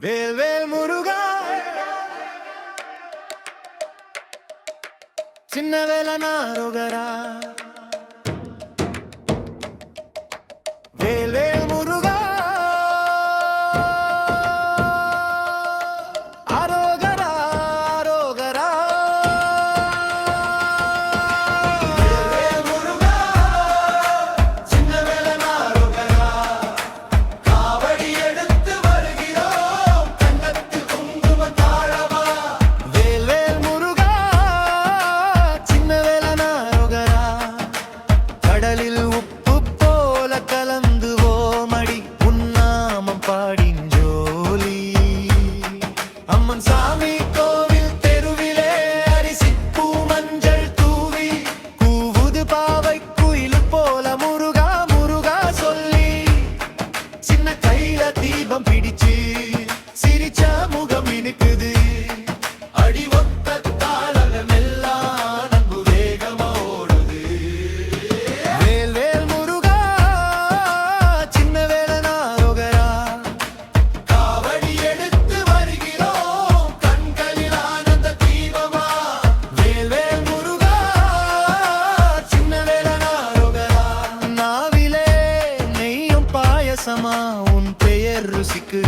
வேல் வேல் முருகா சின்ன வேலை நாரோகரா முகம் இனிக்குது அடி ஒத்த நம்பு வேகமா ஓடுது. வேல் வேல் முருகா சின்ன வேலனாரோகரா காவடி எடுத்து வருகிறோம் கண்களில் ஆனந்த தீபமா. வேல் வேல் முருகா சின்ன நாவிலே நெய்யும் பாயசமா உன் பெயர் ருசிக்கு